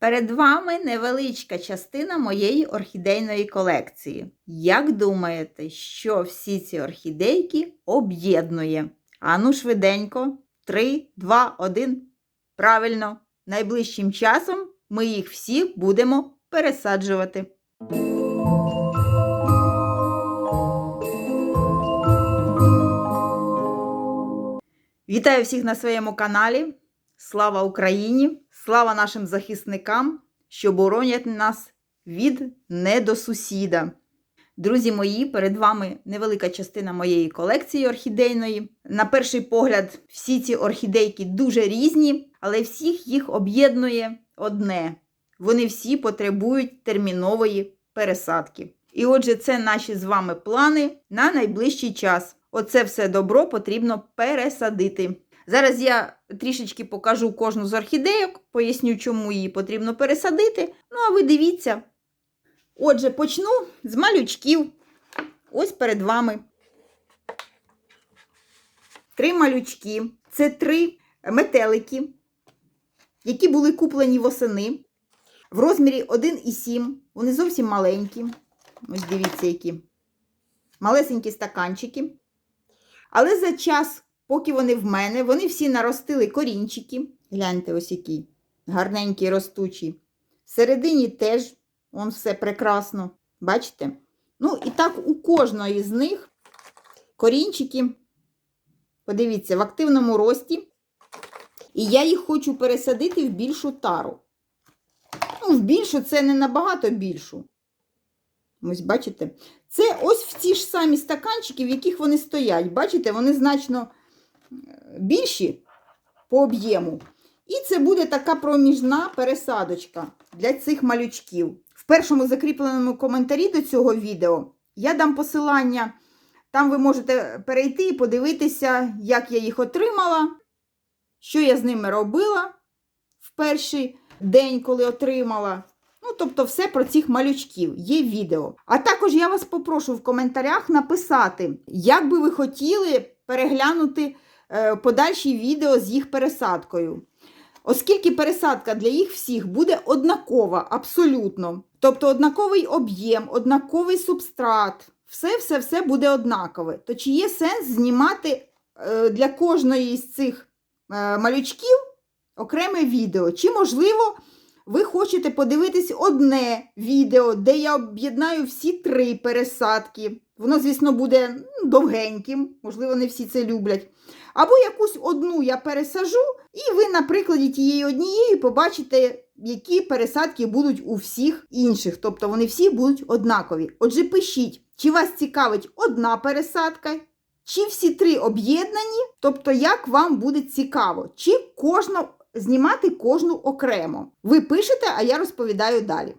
Перед вами невеличка частина моєї орхідейної колекції. Як думаєте, що всі ці орхідейки об'єднує? Ану швиденько. 3, 2, 1. Правильно, найближчим часом ми їх всі будемо пересаджувати. Вітаю всіх на своєму каналі. Слава Україні! Слава нашим захисникам, що боронять нас від недосусіда. Друзі мої, перед вами невелика частина моєї колекції орхідейної. На перший погляд, всі ці орхідейки дуже різні, але всіх їх об'єднує одне: вони всі потребують термінової пересадки. І отже, це наші з вами плани на найближчий час. Оце все добро потрібно пересадити. Зараз я трішечки покажу кожну з орхідейок, поясню, чому її потрібно пересадити. Ну, а ви дивіться. Отже, почну з малючків. Ось перед вами. Три малючки. Це три метелики, які були куплені восени в розмірі 1,7. Вони зовсім маленькі. Ось дивіться, які. Малесенькі стаканчики. Але за час, поки вони в мене, вони всі наростили корінчики. Гляньте, ось які. Гарненькі, ростучі. Всередині теж он все прекрасно. Бачите? Ну, і так у кожної з них корінчики, подивіться, в активному рості. І я їх хочу пересадити в більшу тару. Ну, в більшу це не набагато більшу. Ось, бачите? Це ось в ті ж самі стаканчики, в яких вони стоять. Бачите, вони значно більші по об'єму. І це буде така проміжна пересадочка для цих малючків. В першому закріпленому коментарі до цього відео я дам посилання. Там ви можете перейти і подивитися, як я їх отримала, що я з ними робила в перший день, коли отримала. Ну, тобто, все про цих малючків є відео. А також я вас попрошу в коментарях написати, як би ви хотіли переглянути подальші відео з їх пересадкою. Оскільки пересадка для їх всіх буде однакова, абсолютно. Тобто однаковий об'єм, однаковий субстрат, все-все-все буде однакове. То чи є сенс знімати е, для кожної з цих е, малючків окреме відео? Чи можливо ви хочете подивитись одне відео, де я об'єднаю всі три пересадки. Воно, звісно, буде довгеньким, можливо, не всі це люблять. Або якусь одну я пересажу, і ви на прикладі тієї однієї побачите, які пересадки будуть у всіх інших. Тобто вони всі будуть однакові. Отже, пишіть, чи вас цікавить одна пересадка, чи всі три об'єднані, тобто, як вам буде цікаво, чи кожна знімати кожну окремо. Ви пишете, а я розповідаю далі.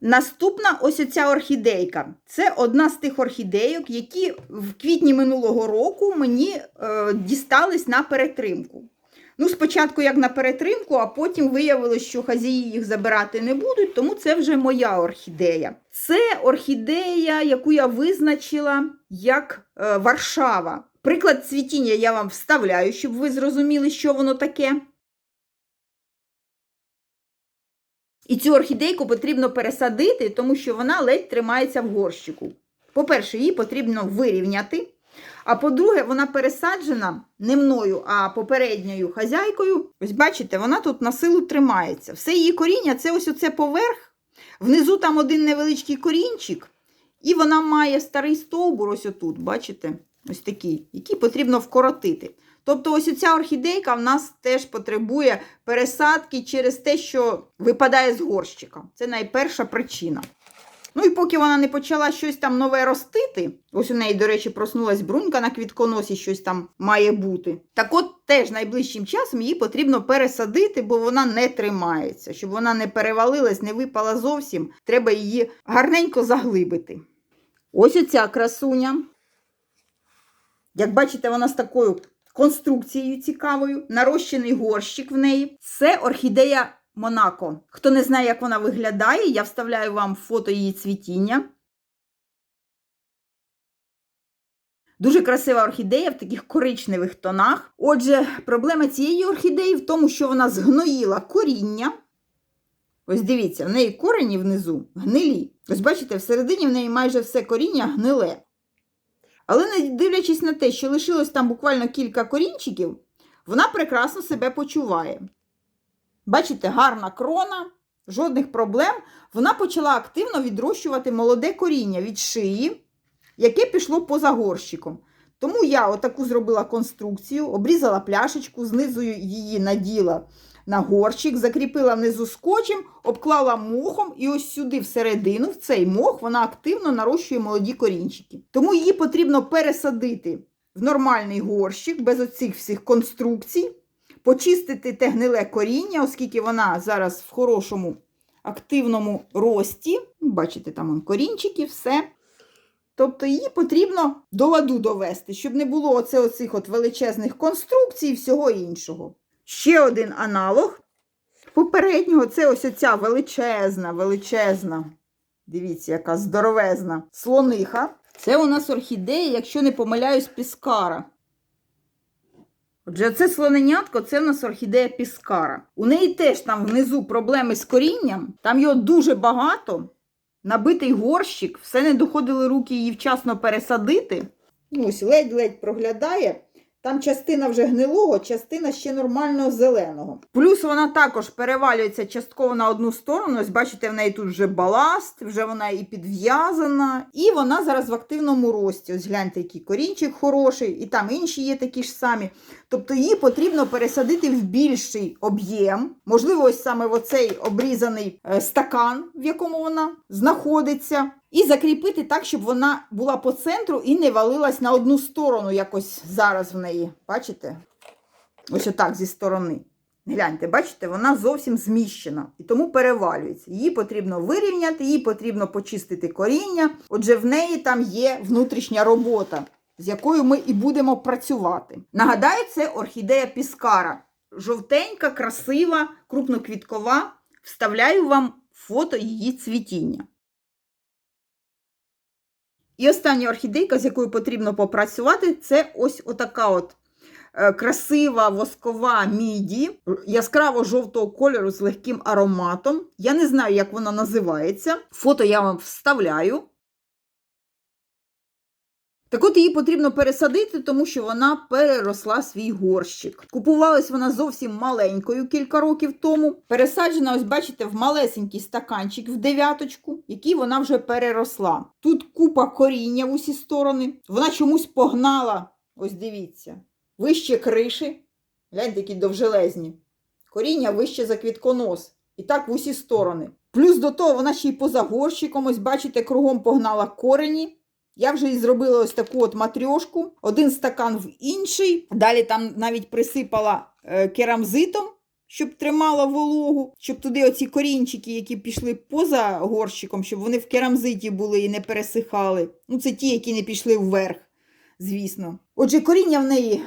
Наступна ось оця орхідейка. Це одна з тих орхідейок, які в квітні минулого року мені е, дістались на перетримку. Ну, спочатку як на перетримку, а потім виявилось, що хазяї їх забирати не будуть, тому це вже моя орхідея. Це орхідея, яку я визначила як е, Варшава. Приклад цвітіння я вам вставляю, щоб ви зрозуміли, що воно таке. І цю орхідейку потрібно пересадити, тому що вона ледь тримається в горщику. По-перше, її потрібно вирівняти. А по-друге, вона пересаджена не мною, а попередньою хазяйкою. Ось бачите, вона тут на силу тримається. Все її коріння це ось оце поверх. Внизу там один невеличкий корінчик, і вона має старий стовбур, ось отут, бачите? Ось такий, який потрібно вкоротити. Тобто, ось ця орхідейка в нас теж потребує пересадки через те, що випадає з горщика. Це найперша причина. Ну і поки вона не почала щось там нове ростити, ось у неї, до речі, проснулась брунька на квітконосі, щось там має бути. Так от теж найближчим часом її потрібно пересадити, бо вона не тримається. Щоб вона не перевалилась, не випала зовсім, треба її гарненько заглибити. Ось оця красуня. Як бачите, вона з такою конструкцією цікавою, нарощений горщик в неї. Це орхідея Монако. Хто не знає, як вона виглядає, я вставляю вам фото її цвітіння. Дуже красива орхідея в таких коричневих тонах. Отже, проблема цієї орхідеї в тому, що вона згноїла коріння. Ось дивіться, в неї корені внизу гнилі. Ось бачите, всередині в неї майже все коріння гниле. Але не дивлячись на те, що лишилось там буквально кілька корінчиків, вона прекрасно себе почуває. Бачите, гарна крона, жодних проблем. Вона почала активно відрощувати молоде коріння від шиї, яке пішло поза горщиком. Тому я отаку зробила конструкцію, обрізала пляшечку, знизу її наділа на горщик, закріпила внизу скотчем, обклала мохом і ось сюди всередину, в цей мох, вона активно нарощує молоді корінчики. Тому її потрібно пересадити в нормальний горщик без оцих всіх конструкцій, почистити те гниле коріння, оскільки вона зараз в хорошому активному рості. Бачите, там он корінчики, все. Тобто її потрібно до ладу довести, щоб не було оце оцих от величезних конструкцій і всього іншого. Ще один аналог попереднього це ось оця величезна, величезна, дивіться, яка здоровезна слониха. Це у нас орхідея, якщо не помиляюсь, піскара. Отже, це слоненятко, це в нас орхідея піскара. У неї теж там внизу проблеми з корінням, там його дуже багато. Набитий горщик, все не доходили руки її вчасно пересадити. Ну, Ось ледь-ледь проглядає. Там частина вже гнилого, частина ще нормального зеленого. Плюс вона також перевалюється частково на одну сторону. Ось бачите, в неї тут вже баласт, вже вона і підв'язана. І вона зараз в активному рості. Ось гляньте, який корінчик хороший, і там інші є такі ж самі. Тобто її потрібно пересадити в більший об'єм. Можливо, ось саме в оцей обрізаний е, стакан, в якому вона знаходиться. І закріпити так, щоб вона була по центру і не валилась на одну сторону, якось зараз в неї. Бачите? Ось отак зі сторони. Гляньте, бачите, вона зовсім зміщена і тому перевалюється. Її потрібно вирівняти, їй потрібно почистити коріння. Отже, в неї там є внутрішня робота, з якою ми і будемо працювати. Нагадаю, це орхідея піскара. Жовтенька, красива, крупноквіткова. Вставляю вам фото її цвітіння. І остання орхідейка, з якою потрібно попрацювати, це ось отака от е, красива воскова міді, яскраво жовтого кольору з легким ароматом. Я не знаю, як вона називається. Фото я вам вставляю. Так от її потрібно пересадити, тому що вона переросла свій горщик. Купувалась вона зовсім маленькою кілька років тому. Пересаджена, ось бачите, в малесенький стаканчик в дев'яточку, який вона вже переросла. Тут купа коріння в усі сторони. Вона чомусь погнала, ось дивіться, вище криші. Гляньте, які довжелезні. Коріння вище за квітконос. І так в усі сторони. Плюс до того вона ще й поза горщиком, ось бачите, кругом погнала корені. Я вже і зробила ось таку от матрьошку, один стакан в інший. Далі там навіть присипала е, керамзитом, щоб тримала вологу, щоб туди оці корінчики, які пішли поза горщиком, щоб вони в керамзиті були і не пересихали. Ну, це ті, які не пішли вверх, звісно. Отже, коріння в неї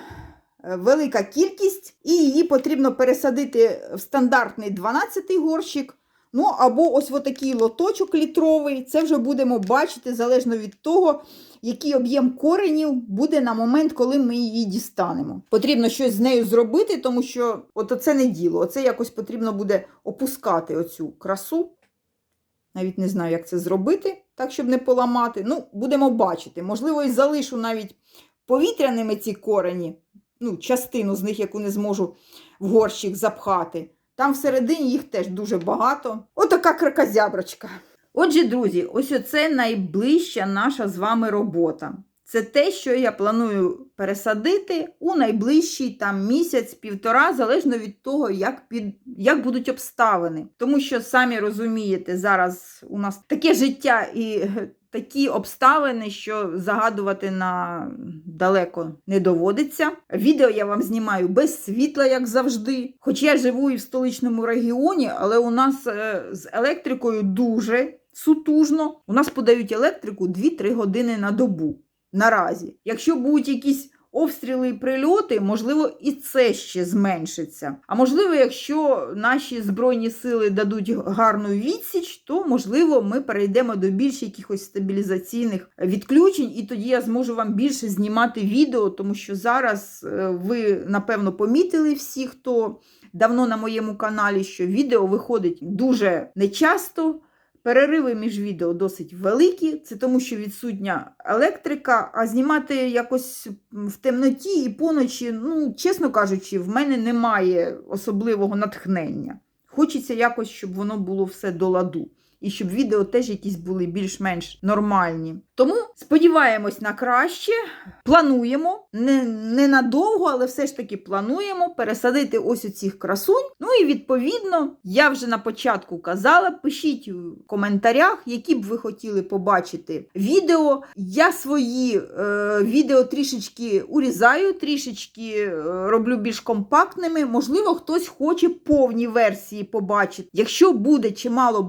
е, велика кількість, і її потрібно пересадити в стандартний 12-й горщик. Ну, або ось отакий лоточок літровий. Це вже будемо бачити залежно від того, який об'єм коренів буде на момент, коли ми її дістанемо. Потрібно щось з нею зробити, тому що от оце не діло. Оце якось потрібно буде опускати оцю красу. Навіть не знаю, як це зробити, так, щоб не поламати. Ну, будемо бачити. Можливо, і залишу навіть повітряними ці корені, ну, частину з них, яку не зможу в горщик запхати. Там всередині їх теж дуже багато. Отака кракозяброчка. Отже, друзі, ось оце найближча наша з вами робота. Це те, що я планую пересадити у найближчий там місяць-півтора, залежно від того, як під як будуть обставини. Тому що, самі розумієте, зараз у нас таке життя і такі обставини, що загадувати на далеко не доводиться. Відео я вам знімаю без світла, як завжди. Хоч я живу і в столичному регіоні, але у нас е, з електрикою дуже сутужно. У нас подають електрику 2-3 години на добу. Наразі, якщо будуть якісь обстріли і прильоти, можливо, і це ще зменшиться. А можливо, якщо наші збройні сили дадуть гарну відсіч, то можливо ми перейдемо до більш якихось стабілізаційних відключень, і тоді я зможу вам більше знімати відео, тому що зараз е, ви напевно помітили всі, хто давно на моєму каналі, що відео виходить дуже нечасто. Перериви між відео досить великі, це тому, що відсутня електрика, а знімати якось в темноті і поночі, ну, чесно кажучи, в мене немає особливого натхнення. Хочеться якось, щоб воно було все до ладу. І щоб відео теж якісь були більш-менш нормальні. Тому сподіваємось на краще, плануємо не, не надовго, але все ж таки плануємо пересадити ось оцих красунь. Ну і відповідно, я вже на початку казала, пишіть у коментарях, які б ви хотіли побачити відео. Я свої е, відео трішечки урізаю, трішечки е, роблю більш компактними. Можливо, хтось хоче повні версії побачити. Якщо буде чимало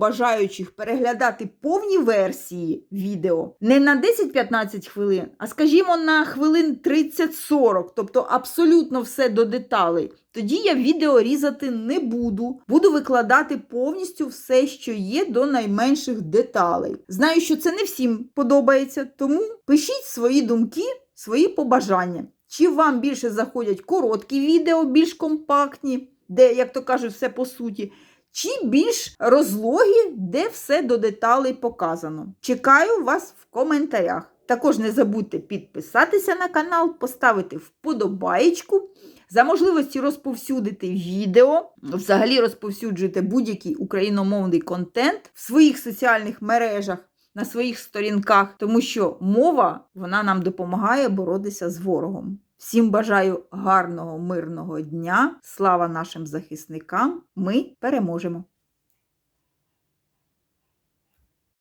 бажаючих переглядати повні версії відео, не на 10-15 хвилин, а скажімо, на хвилин 30-40, тобто абсолютно все до деталей. Тоді я відео різати не буду. Буду викладати повністю все, що є до найменших деталей. Знаю, що це не всім подобається, тому пишіть свої думки, свої побажання. Чи вам більше заходять короткі відео, більш компактні, де, як то кажуть, все по суті, чи більш розлогі, де все до деталей показано. Чекаю вас в коментарях. Також не забудьте підписатися на канал, поставити вподобаєчку. За можливості розповсюдити відео, взагалі розповсюджуйте будь-який україномовний контент в своїх соціальних мережах, на своїх сторінках, тому що мова вона нам допомагає боротися з ворогом. Всім бажаю гарного мирного дня. Слава нашим захисникам! Ми переможемо!